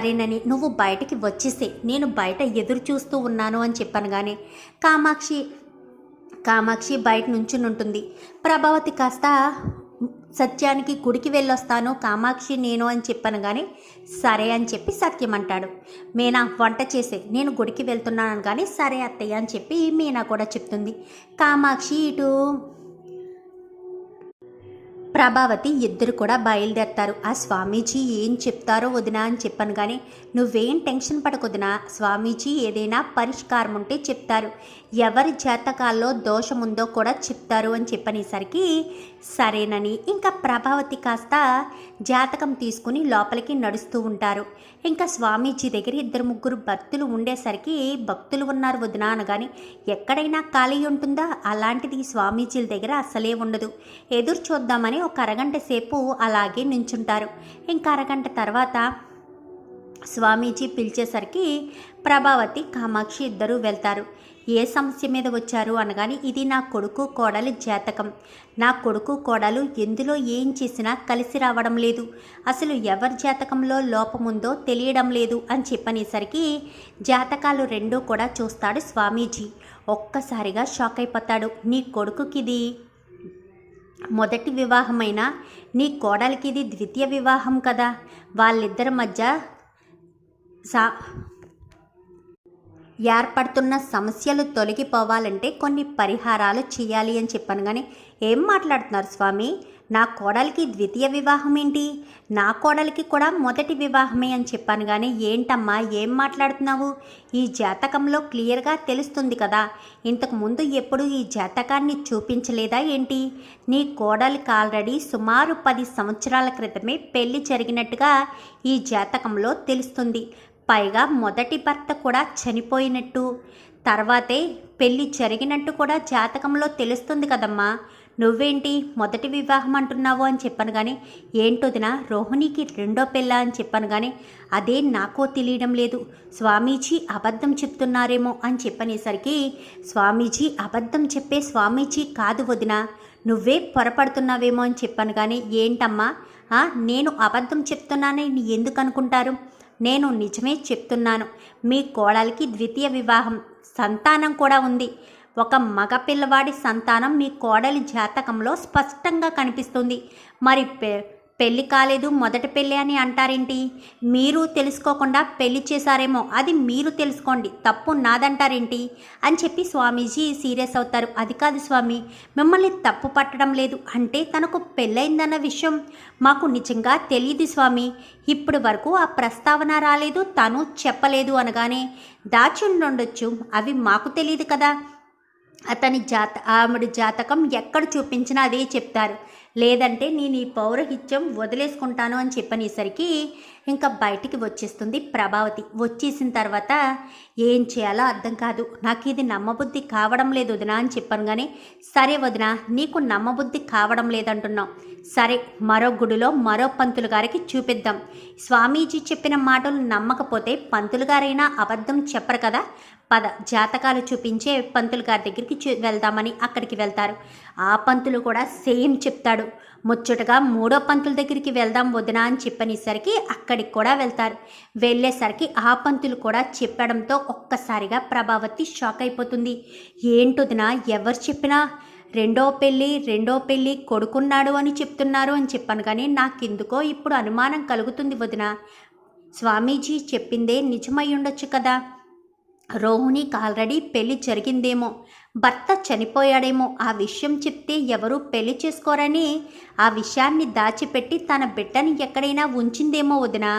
సరేనని నువ్వు బయటికి వచ్చేసే నేను బయట ఎదురు చూస్తూ ఉన్నాను అని చెప్పాను కానీ కామాక్షి కామాక్షి బయట నుంచుని ఉంటుంది ప్రభావతి కాస్త సత్యానికి గుడికి వెళ్ళొస్తాను కామాక్షి నేను అని చెప్పాను కానీ సరే అని చెప్పి సత్యం అంటాడు. మీనా వంట చేసే నేను గుడికి వెళ్తున్నాను కానీ సరే అత్తయ్య అని చెప్పి మీనా కూడా చెప్తుంది. కామాక్షి ఇటు ప్రభావతి ఇద్దరు కూడా బయలుదేరతారు. ఆ స్వామీజీ ఏం చెప్తారో వదినా అని చెప్పాను కానీ నువ్వేం టెన్షన్ పడకొదినా స్వామీజీ ఏదైనా పరిష్కారం ఉంటే చెప్తారు. ఎవరి జాతకాల్లో దోషముందో కూడా చెప్తారు అని చెప్పనేసరికి సరేనని ఇంకా ప్రభావతి కాస్త జాతకం తీసుకుని లోపలికి నడుస్తూ ఉంటారు. ఇంకా స్వామీజీ దగ్గర ఇద్దరు ముగ్గురు భక్తులు ఉండేసరికి భక్తులు ఉన్నారు వదిన అనగాని ఎక్కడైనా ఖాళీ ఉంటుందా? అలాంటిది స్వామీజీల దగ్గర అసలే ఉండదు. ఎదురు చూద్దామని ఒక అరగంట సేపు అలాగే నించుంటారు. ఇంకా అరగంట తర్వాత స్వామీజీ పిలిచేసరికి ప్రభావతి కామాక్షి ఇద్దరూ వెళ్తారు. ఏ సమస్య మీద వచ్చారు అనగాని ఇది నా కొడుకు కోడలి జాతకం. నా కొడుకు కోడలు ఎందులో ఏం చేసినా కలిసి రావడం లేదు. అసలు ఎవరి జాతకంలో లోపముందో తెలియడం లేదు అని చెప్పనేసరికి జాతకాలు రెండూ కూడా చూస్తాడు స్వామీజీ. ఒక్కసారిగా షాక్ అయిపోతాడు. నీ కొడుకుకిది మొదటి వివాహమైన? నీ కోడలికి ఇది ద్వితీయ వివాహం కదా. వాళ్ళిద్దరి మధ్య సా ఏర్పడుతున్న సమస్యలు తొలగిపోవాలంటే కొన్ని పరిహారాలు చేయాలి అని చెప్పాను కానీ ఏం మాట్లాడుతున్నారు స్వామి? నా కోడలికి ద్వితీయ వివాహం ఏంటి? నా కోడలికి కూడా మొదటి వివాహమే అని చెప్పాను కానీ ఏంటమ్మా? ఏం మాట్లాడుతున్నావు? ఈ జాతకంలో క్లియర్గా తెలుస్తుంది కదా. ఇంతకు ముందు ఎప్పుడు ఈ జాతకాన్ని చూపించలేదా ఏంటి? నీ కోడలికి ఆల్రెడీ సుమారు పది సంవత్సరాల క్రితమే పెళ్ళి జరిగినట్టుగా ఈ జాతకంలో తెలుస్తుంది. పైగా మొదటి భర్త కూడా చనిపోయినట్టు. తర్వాతే పెళ్ళి జరిగినట్టు కూడా జాతకంలో తెలుస్తుంది కదమ్మా. నువ్వేంటి మొదటి వివాహం అంటున్నావు అని చెప్పాను కానీ ఏంటొదిన రోహిణికి రెండో పెళ్ళ అని చెప్పాను కానీ అదే నాకో తెలియడం లేదు. స్వామీజీ అబద్ధం చెప్తున్నారేమో అని చెప్పనేసరికి స్వామీజీ అబద్ధం చెప్పే స్వామీజీ కాదు వదిన. నువ్వే పొరపడుతున్నావేమో అని చెప్పాను కానీ ఏంటమ్మా? నేను అబద్ధం చెప్తున్నానని ఎందుకు అనుకుంటారు? నేను నిజమే చెప్తున్నాను. మీ కోడలికి ద్వితీయ వివాహం సంతానం కూడా ఉంది. ఒక మగ పిల్లవాడి సంతానం మీ కోడలి జాతకంలో స్పష్టంగా కనిపిస్తుంది. మరి పెళ్ళి కాలేదు మొదటి పెళ్ళి అని అంటారేంటి? మీరు తెలుసుకోకుండా పెళ్ళి చేశారేమో అది మీరు తెలుసుకోండి తప్పు నాదంటారేంటి? అని చెప్పి స్వామీజీ సీరియస్ అవుతారు. అది కాదు స్వామి మిమ్మల్ని తప్పు పట్టడం లేదు. అంటే తనకు పెళ్ళైందన్న విషయం మాకు నిజంగా తెలియదు స్వామి. ఇప్పటి వరకు ఆ ప్రస్తావన రాలేదు తను చెప్పలేదు అనగానే దాచి ఉండొచ్చు. అవి మాకు తెలియదు కదా. అతని జాత ఆవిడ జాతకం ఎక్కడ చూపించినా అదే చెప్తారు. లేదంటే నేను ఈ పౌరహిత్యం వదిలేసుకుంటాను అని చెప్పనేసరికి ఇంకా బయటికి వచ్చేస్తుంది ప్రభావతి. వచ్చేసిన తర్వాత ఏం చేయాలో అర్థం కాదు. నాకు ఇది నమ్మబుద్ధి కావడం లేదు వదినా అని చెప్పాను కానీ సరే వదినా నీకు నమ్మబుద్ధి కావడం లేదంటున్నావు. సరే మరో గుడిలో మరో పంతులు గారికి చూపిద్దాం. స్వామీజీ చెప్పిన మాటలు నమ్మకపోతే పంతులు గారైనా అబద్ధం చెప్పరు కదా. పద జాతకాలు చూపించే పంతులు గారి దగ్గరికి చూ వెళ్దామని అక్కడికి వెళ్తారు. ఆ పంతులు కూడా సేమ్ చెప్తాడు. ముచ్చటగా మూడో పంతుల దగ్గరికి వెళ్దాం వదినా అని చెప్పనేసరికి అక్కడికి కూడా వెళ్తారు. వెళ్ళేసరికి ఆ పంతులు కూడా చెప్పడంతో ఒక్కసారిగా ప్రభావతి షాక్ అయిపోతుంది. ఏంటొదినా ఎవరు చెప్పినా? రెండో పెళ్ళి రెండో పెళ్ళి కొడుకున్నాడు అని చెప్తున్నారు అని చెప్పాను కానీ నాకెందుకో ఇప్పుడు అనుమానం కలుగుతుంది వదిన స్వామీజీ చెప్పిందే నిజమై ఉండొచ్చు కదా. రోహిణికి ఆల్రెడీ పెళ్ళి జరిగిందేమో. భర్త చనిపోయాడేమో ఆ విషయం చెప్తే ఎవరు పెళ్ళి చేసుకోరని ఆ విషయాన్ని దాచిపెట్టి తన బిడ్డని ఎక్కడైనా ఉంచిందేమో వదినా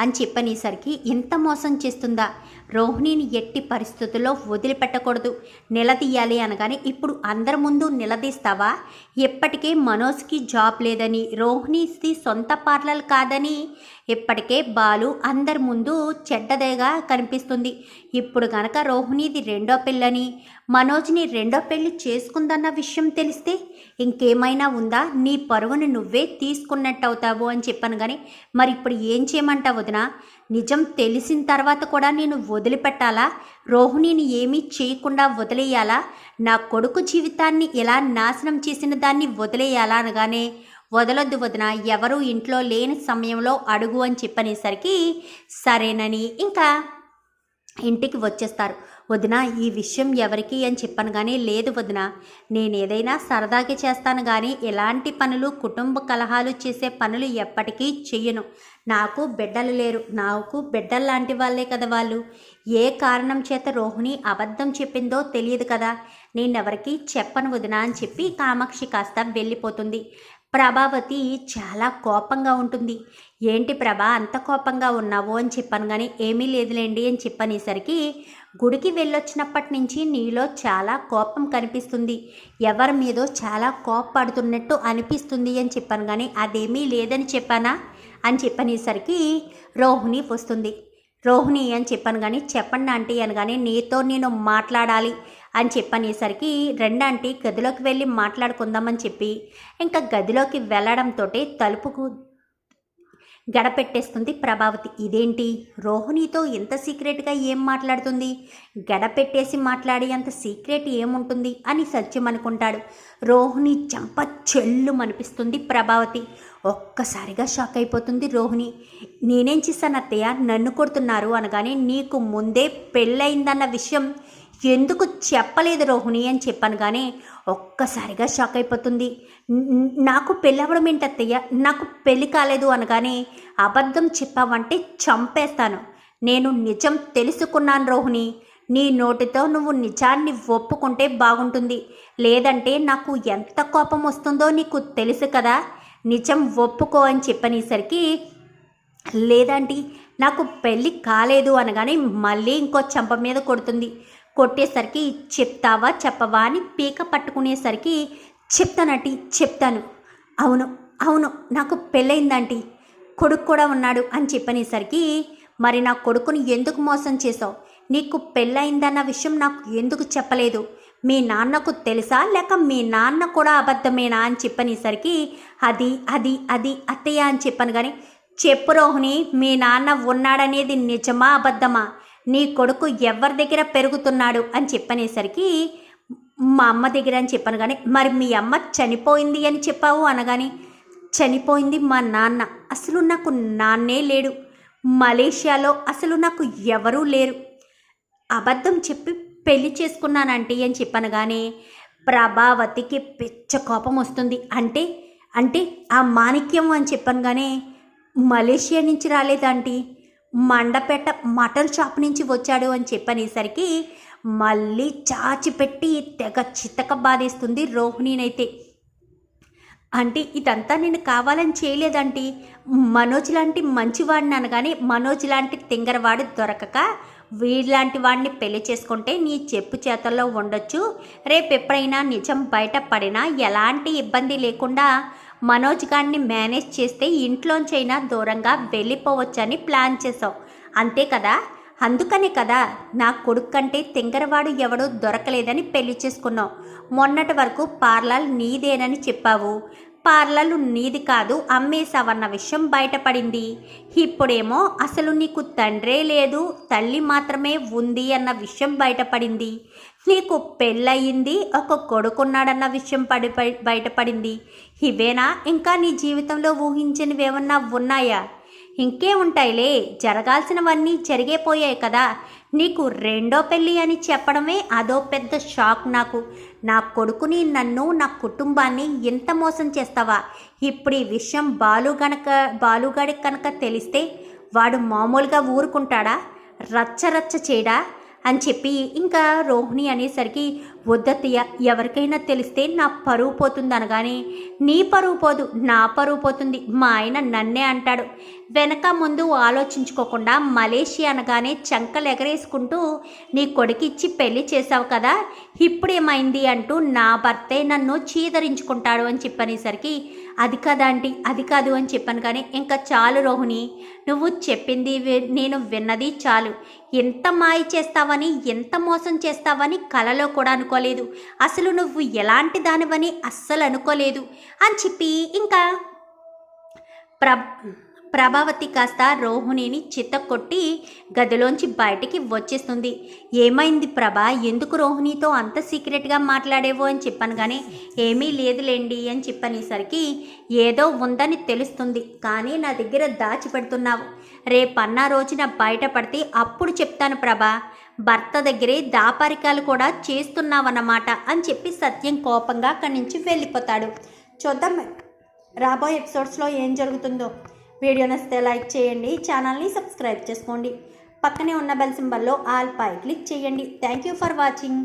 అని చెప్పనేసరికి ఎంత మోసం చేస్తుందా? రోహిణిని ఎట్టి పరిస్థితుల్లో వదిలిపెట్టకూడదు. నిలదీయాలి అనగానే ఇప్పుడు అందరి ముందు నిలదీస్తావా? ఎప్పటికే మనోజ్కి జాబ్ లేదని రోహిణిది సొంత పార్లర్ కాదని ఇప్పటికే బాలు అందరి ముందు చెడ్డదేగా కనిపిస్తుంది. ఇప్పుడు కనుక రోహిణిది రెండో పిల్లని మనోజ్ రాజుని రెండో పెళ్ళి చేసుకుందన్న విషయం తెలిస్తే ఇంకేమైనా ఉందా? నీ పరువును నువ్వే తీసుకున్నట్టు అవుతావు అని చెప్పాను కానీ మరి ఇప్పుడు ఏం చేయమంటావు వదినా? నిజం తెలిసిన తర్వాత కూడా నేను వదిలిపెట్టాలా? రోహిణిని ఏమీ చేయకుండా వదిలేయాలా? నా కొడుకు జీవితాన్ని ఎలా నాశనం చేసిన దాన్ని వదిలేయాలా అనగానే వదలొద్దు వదిన ఎవరు ఇంట్లో లేని సమయంలో అడుగు అని చెప్పనేసరికి సరేనని ఇంకా ఇంటికి వచ్చేస్తారు. వదిన ఈ విషయం ఎవరికి అని చెప్పాను కానీ లేదు వదిన. నేను ఏదైనా సరదాకి చేస్తాను కానీ ఎలాంటి పనులు కుటుంబ కలహాలు చేసే పనులు ఎప్పటికీ చెయ్యను. నాకు బిడ్డలు లేరు. నాకు బిడ్డలు లాంటి వాళ్ళే కదా వాళ్ళు. ఏ కారణం చేత రోహిణి అబద్ధం చెప్పిందో తెలియదు కదా. నేనెవరికి చెప్పను వదిన అని చెప్పి కామాక్షి కాస్త వెళ్ళిపోతుంది. ప్రభావతి చాలా కోపంగా ఉంటుంది. ఏంటి ప్రభా అంత కోపంగా ఉన్నావు అని చెప్పాను కానీ ఏమీ లేదులేండి అని చెప్పనేసరికి గుడికి వెళ్ళొచ్చినప్పటి నుంచి నీలో చాలా కోపం కనిపిస్తుంది. ఎవరి మీదో చాలా కోపడుతున్నట్టు అనిపిస్తుంది అని చెప్పాను కానీ అదేమీ లేదని చెప్పానా అని చెప్పనేసరికి రోహిణి వస్తుంది. రోహిణి అని చెప్పాను కానీ చెప్పండి ఆంటీ కానీ నీతో నేను మాట్లాడాలి. అని చెప్పనేసరికి రెండాంటి గదిలోకి వెళ్ళి మాట్లాడుకుందామని చెప్పి ఇంకా గదిలోకి వెళ్ళడంతో తలుపుకు గడపెట్టేస్తుంది ప్రభావతి. ఇదేంటి? రోహిణితో ఎంత సీక్రెట్గా ఏం మాట్లాడుతుంది? గడపెట్టేసి మాట్లాడి అంత సీక్రెట్ ఏముంటుంది అని సత్యం అనుకుంటాడు. రోహిణి చంప చెల్లు అనిపిస్తుంది ప్రభావతి. ఒక్కసారిగా షాక్ అయిపోతుంది రోహిణి. నేనేం చేశాను అత్తయ్య నన్ను కొడుతున్నారు అనగానే నీకు ముందే పెళ్ళయిందన్న విషయం ఎందుకు చెప్పలేదు రోహిణి అని చెప్పాను కానీ ఒక్కసారిగా షాక్ అయిపోతుంది. నాకు పెళ్ళి అవ్వడం ఏంటత్తయ్య? నాకు పెళ్ళి కాలేదు అనగానే అబద్ధం చెప్పావంటే చంపేస్తాను. నేను నిజం తెలుసుకున్నాను రోహిణి. నీ నోటితో నువ్వు నిజాన్ని ఒప్పుకుంటే బాగుంటుంది. లేదంటే నాకు ఎంత కోపం వస్తుందో నీకు తెలుసు కదా. నిజం ఒప్పుకో అని చెప్పనేసరికి లేదండి నాకు పెళ్ళి కాలేదు అనగానే మళ్ళీ ఇంకో చెంప మీద కొడుతుంది. కొట్టేసరికి చెప్తావా చెప్పవా అని పీక పట్టుకునేసరికి చెప్తానంటీ చెప్తాను. అవును అవును నాకు పెళ్ళయిందంటీ. కొడుకు కూడా ఉన్నాడు అని చెప్పనేసరికి మరి నా కొడుకుని ఎందుకు మోసం చేసావు నీకు పెళ్ళయిందన్న విషయం నాకు ఎందుకు చెప్పలేదు? మీ నాన్నకు తెలుసా? లేక మీ నాన్న కూడా అబద్ధమేనా అని చెప్పనేసరికి అది అది అది అత్తయ్య అని చెప్పాను కానీ చెప్పు రోహిణి మీ నాన్న ఉన్నాడనేది నిజమా అబద్ధమా? నీ కొడుకు ఎవరి దగ్గర పెరుగుతున్నాడు అని చెప్పనేసరికి మా అమ్మ దగ్గర అని చెప్పాను కానీ మరి మీ అమ్మ చనిపోయింది అని చెప్పావు అనగాని చనిపోయింది మా నాన్న. అసలు నాకు నాన్నే లేడు. మలేషియాలో అసలు నాకు ఎవరూ లేరు. అబద్ధం చెప్పి పెళ్ళి చేసుకున్నానంటే అని చెప్పనగానే ప్రభావతికి పిచ్చ కోపం వస్తుంది. అంటే అంటే ఆ మాణిక్యం అని చెప్పనగానే మలేషియా నుంచి రాలేదంటీ మండపేట మటన్ షాప్ నుంచి వచ్చాడు అని చెప్పనేసరికి మళ్ళీ చాచిపెట్టి తెగ చితక బాధేస్తుంది రోహిణినైతే. అంటే ఇదంతా నేను కావాలని చేయలేదంటీ మనోజ్ లాంటి మంచివాడిని అనగానే మనోజ్ లాంటి తింగరవాడు దొరకక వీళ్ళలాంటి వాడిని పెళ్ళి చేసుకుంటే నీ చెప్పు చేతల్లో ఉండొచ్చు. రేపు ఎప్పుడైనా నిజం బయటపడినా ఎలాంటి ఇబ్బంది లేకుండా మనోజ్ గారిని మేనేజ్ చేస్తే ఇంట్లోంచైనా దూరంగా వెళ్ళిపోవచ్చని ప్లాన్ చేశావు. అంతే కదా? అందుకనే కదా నా కొడుకు కంటే తింగరవాడు ఎవడూ దొరకలేదని పెళ్ళి చేసుకున్నావు. మొన్నటి వరకు పార్లర్ నీదేనని చెప్పావు. పార్లర్లు నీది కాదు అమ్మేశావన్న విషయం బయటపడింది. ఇప్పుడేమో అసలు నీకు తండ్రే లేదు తల్లి మాత్రమే ఉంది అన్న విషయం బయటపడింది. నీకు పెళ్ళయింది ఒక కొడుకున్నాడన్న విషయం పడి బయటపడింది. ఇవేనా? ఇంకా నీ జీవితంలో ఊహించినవేమన్నా ఉన్నాయా? ఇంకే ఉంటాయిలే జరగాల్సినవన్నీ జరిగేపోయాయి కదా. నీకు రెండో పెళ్ళి అని చెప్పడమే అదో పెద్ద షాక్ నాకు. నా కొడుకుని నన్ను నా కుటుంబాన్ని ఎంత మోసం చేస్తావా? ఇప్పుడు ఈ విషయం బాలు గనక బాలుగాడికి కనుక తెలిస్తే వాడు మామూలుగా ఊరుకుంటాడా? రచ్చ రచ్చ చేయడా? అని చెప్పి ఇంకా రోహిణి అనేసరికి వద్దత్తయ్య ఎవరికైనా తెలిస్తే నా పరువు పోతుంది అనగానే నీ పరువు పోదు నా పరువు పోతుంది మా ఆయన నన్నే అంటాడు. వెనక ముందు ఆలోచించుకోకుండా మలేషియా అనగానే చంకలు ఎగరేసుకుంటూ నీ కొడుకిచ్చి పెళ్ళి చేసావు కదా ఇప్పుడేమైంది అంటూ నా భర్తే నన్ను చీదరించుకుంటాడు అని చెప్పనేసరికి అది కాదండి అది కాదు అని చెప్పాను కానీ ఇంకా చాలు రోహిణి నువ్వు చెప్పింది నేను విన్నది చాలు. ఎంత మాయ చేస్తావని ఎంత మోసం చేస్తావని కలలో కూడా అనుకోలేదు. అసలు నువ్వు ఎలాంటి దానివని అస్సలు అనుకోలేదు. అని చెప్పి ఇంకా ప్ర ప్రభావతి కాస్త రోహిణిని చిత్తకొట్టి గదిలోంచి బయటికి వచ్చేస్తుంది. ఏమైంది ప్రభా? ఎందుకు రోహిణితో అంత సీక్రెట్గా మాట్లాడేవో అని చెప్పాను కానీ ఏమీ లేదులేండి అని చెప్పనేసరికి ఏదో ఉందని తెలుస్తుంది. కానీ నా దగ్గర దాచిపెడుతున్నావు. రేపన్నా రోజున బయటపడితే అప్పుడు చెప్తాను ప్రభా. భర్త దగ్గరే దాపరికాలు కూడా చేస్తున్నావన్నమాట అని చెప్పి సత్యం కోపంగా అక్కడి నుంచి వెళ్ళిపోతాడు. చూద్దాం రాబోయే ఎపిసోడ్స్లో ఏం జరుగుతుందో. వీడియో నచ్చితే లైక్ చేయండి ఛానల్ని సబ్స్క్రైబ్ చేసుకోండి. పక్కనే ఉన్న బెల్ సింబల్లో ఆల్ పై క్లిక్ చేయండి. Thank you for watching.